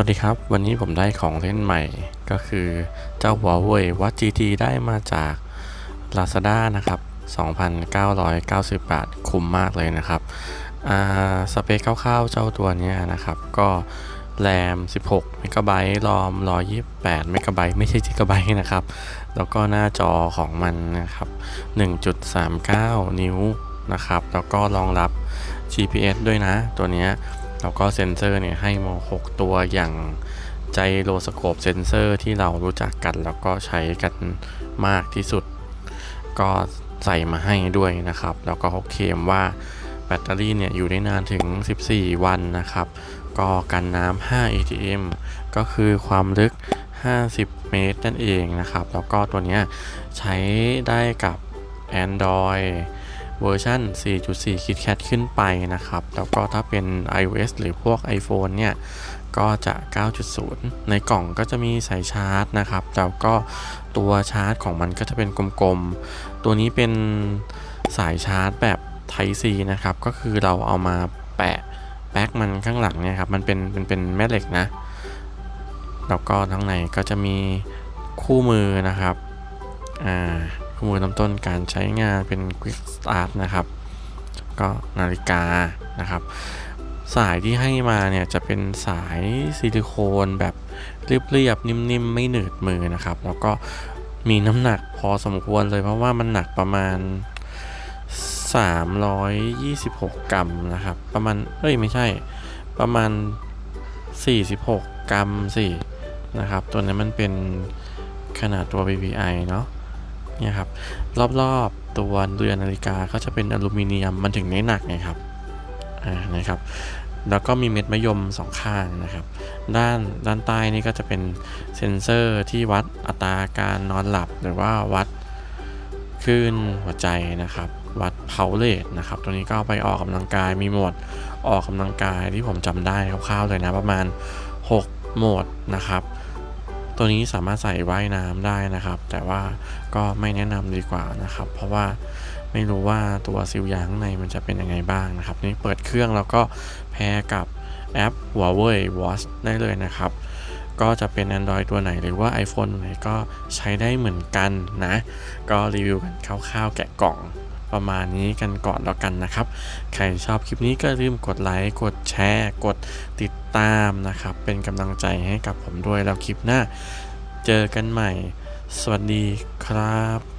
วัสดีครับ วันนี้ผมได้ของเล่นใหม่ก็คือเจ้าหัวเว่ยวัด GT ได้มาจาก Lazada นะครับ 2,990 บาท คุ้มมากเลยนะครับอ่าสเปคคร่าวๆเจ้าตัวนี้นะครับ ก็แรม 16 เมกะไบต์รอม 128 เมกะไบต์ไม่ใช่ g กะไบต์นะครับ แล้วก็หน้าจอของมันนะครับ 1.39 นิ้วนะครับ แล้วก็รองรับ GPS ด้วยนะตัวนี้ แล้วก็เซนเซอร์เนี่ยให้มา6ตัวอย่างไจโรสโคปเซนเซอร์ที่เรารู้จักกัน แล้วก็ใช้กันมากที่สุด ก็ใส่มาให้ด้วยนะครับ แล้วก็เขาเคลมว่าแบตเตอรี่เนี่ยอยู่ได้นานถึง 14 วันนะครับ ก็กันน้ำ 5 ATM ก็คือความลึก 50 เมตรนั่นเองนะครับ แล้วก็ตัวเนี้ยใช้ได้กับ Android เวอร์ชัน4.4 KitKat ขึ้นไปนะครับ แล้วก็ถ้าเป็น iOS หรือพวก iPhone เนี่ย ก็จะ 9.0 ในกล่องก็จะมีสายชาร์จนะครับ แล้วก็ตัวชาร์จของมันก็จะเป็นกลมๆ ตัวนี้เป็นสายชาร์จแบบ Type C นะครับ ก็คือเราเอามาแปะแบ็กมันข้างหลังเนี่ยครับ มันเป็นเป็นเป็นแม่เหล็กนะ แล้วก็ทั้างในก็จะมีคู่มือนะครับ อ่า คู่มือลำต้นการใช้งานเป็น Quick Start นะครับ ก็นาฬิกานะครับ สายที่ให้มาเนี่ยจะเป็นสายซิลิโคนแบบเรียบๆนิ่มๆ ไม่หนืดมือนะครับ แล้วก็มีน้ำหนักพอสมควรเลยเพราะว่ามันหนักประมาณ 326 กรัมนะครับ ประมาณ เอ้ยไม่ใช่ ประมาณ 46 กรัมสินะครับ ตัวนี้มันเป็นขนาดตัว BBI เนาะ เนี่ยครับรอบๆตัวเรือนนาฬิกาก็จะเป็นอลูมิเนียมมันถึงได้หนักไงครับอ่านะครับแล้วก็มีเม็ดมะยมสองข้างนะครับ ด้านด้านใต้นี่ก็จะเป็นเซ็นเซอร์ที่วัดอัตราการนอนหลับหรือว่าวัดคลื่นหัวใจนะครับ วัดเพาเลทนะครับ ตัวนี้ก็ไปออกกำลังกายมีโหมดออกกำลังกายที่ผมจำได้คร่าวๆเลยนะประมาณ 6 โหมดนะครับ ตัวนี้สามารถใส่ว่ายน้ำได้นะครับ แต่ว่าก็ไม่แนะนำดีกว่านะครับ เพราะว่าไม่รู้ว่าตัวซิลยางข้างในมันจะเป็นยังไงบ้างนะครับ นี่เปิดเครื่องแล้วก็แพร์กับแอป Huawei Watch ได้เลยนะครับ ก็จะเป็น Android ตัวไหนหรือว่า iPhone ไหนก็ใช้ได้เหมือนกันนะ ก็รีวิวกันคร่าวๆแกะกล่อง ประมาณนี้กันก่อนแล้วกันนะครับ ใครชอบคลิปนี้ก็ลืมกดไลค์ กดแชร์ กดติดตามนะครับ เป็นกำลังใจให้กับผมด้วยแล้วคลิปหน้า เจอกันใหม่ สวัสดีครับ